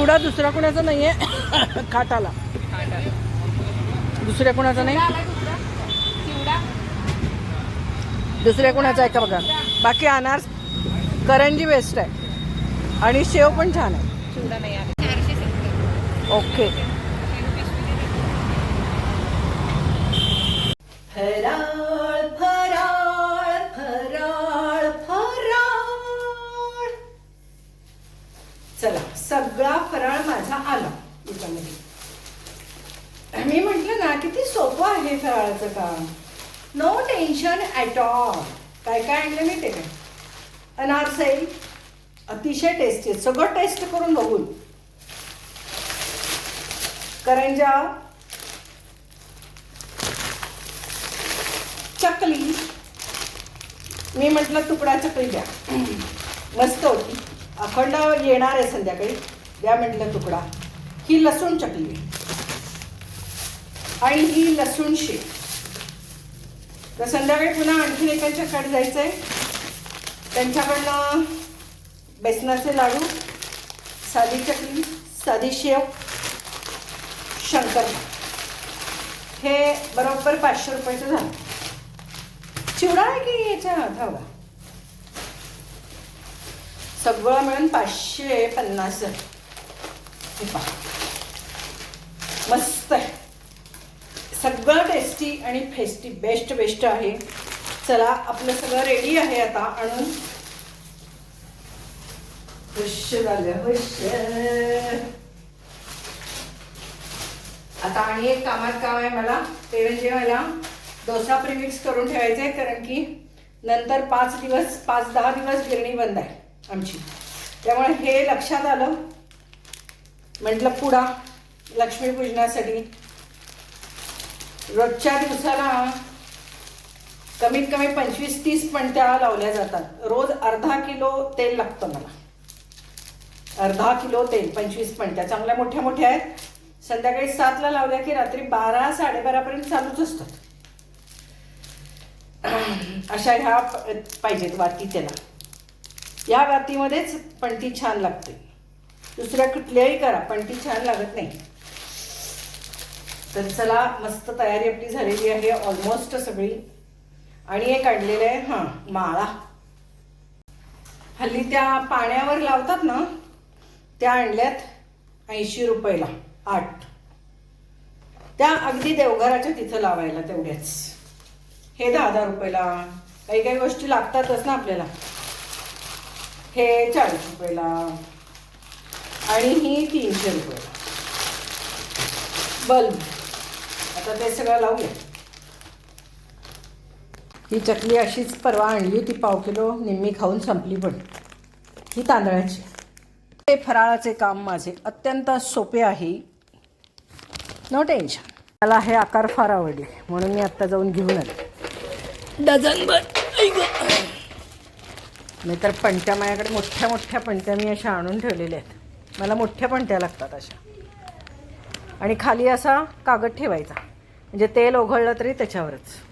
चिवडा दुसरा कोणाचा नाही आहे खाटाला. दुसऱ्या कोणाचा नाही? दुसऱ्या कोणाचा आहे का बघा? बाकी अनार करंजी बेस्ट आहे. आणि शेव पण छान आहे. ओके सगळा फराळ माझा आला याच्यामध्ये मी म्हटलं ना किती सोपं आहे फराळाचं काम. नो टेन्शन ॲट ऑल काय काय आणलं मी ते काय? अनारसाई अतिशय टेस्टी आहे. सगळं टेस्ट करून बघून. करंजा चकली. मी म्हटलं तुकडा चकली द्या. मस्त होती. अखंड येणार आहे संध्याकाळी. द्या म्हटलं तुकडा. ही लसूण चकली. आणि ही लसूण शेप तर संध्याकाळी पुन्हा आणखीन एकांच्याकडे जायचं आहे त्यांच्याकडनं बेसनाचे लाडू साधी चकली साधी शेव शंकर. हे बरोबर पाचशे रुपयाचं झालं. चिवडा आहे की याच्या धावा? सगळं मिळून पाचशे पन्नास. हे पहा. मस्त आहे. सगळं टेस्टी आणि फेस्टी बेस्ट बेस्ट आहे. चला आपलं सगळं रेडी आहे आता आणून. हुश झालं हुश आता आणि एक कामात काम आहे मला ते म्हणजे मला डोसा प्रिमिक्स करून ठेवायचं आहे कारण की नंतर पाच दिवस पाच दहा दिवस गिरणी बंद आहे. आमची. त्यामुळे हे लक्षात आलं. म्हटलं पुढा लक्ष्मीपूजनासाठी रोजच्या दिवसाला कमीत कमी पंचवीस तीस पणत्या लावल्या जातात. रोज अर्धा किलो तेल लागतं मला. अर्धा किलो तेल पंचवीस पणत्या. चांगल्या मोठ्या मोठ्या आहेत. संध्याकाळी सातला लावल्या की रात्री बारा साडेबारापर्यंत चालूच असतात. अशा ह्या प- पाहिजेत वाती त्याला. या वातीमध्येच पणती छान लागते. दुसऱ्या कुठल्याही करा पणती छान लागत नाही. तर चला मस्त तयारी आपली झालेली आहे ऑलमोस्ट सगळी. आणि एक काढलेलं आहे हां माळा. हल्ली त्या पाण्यावर लावतात ना त्या आणल्यात ऐंशी रुपयाला आठ. त्या अगदी देवघराच्या तिथं लावायला तेवढ्याच. हे दहा दहा रुपयाला. काही काही गोष्टी लागतातच ना आपल्याला. हे चाळीस रुपयाला. आणि ही तीनशे रुपयाला बल्ब आता ते सगळं लावूया. ही चकली अशीच परवा आणली होती पाव किलो. निम्मी खाऊन संपली पण ही तांदळाची. हे फराळाचे काम माझे अत्यंत सोपे आहे. नो टेन्शन मला हे आकार फार आवडले म्हणून मी आत्ता जाऊन घेऊन आले. डझनभर मी तर पणत्या माझ्याकडे मोठ्या मोठ्या पणत्या मी अशा आणून ठेवलेल्या आहेत. मला मोठ्या पणत्या लागतात अशा. आणि खाली असा कागद ठेवायचा. म्हणजे तेल ओघळलं तरी त्याच्यावरच.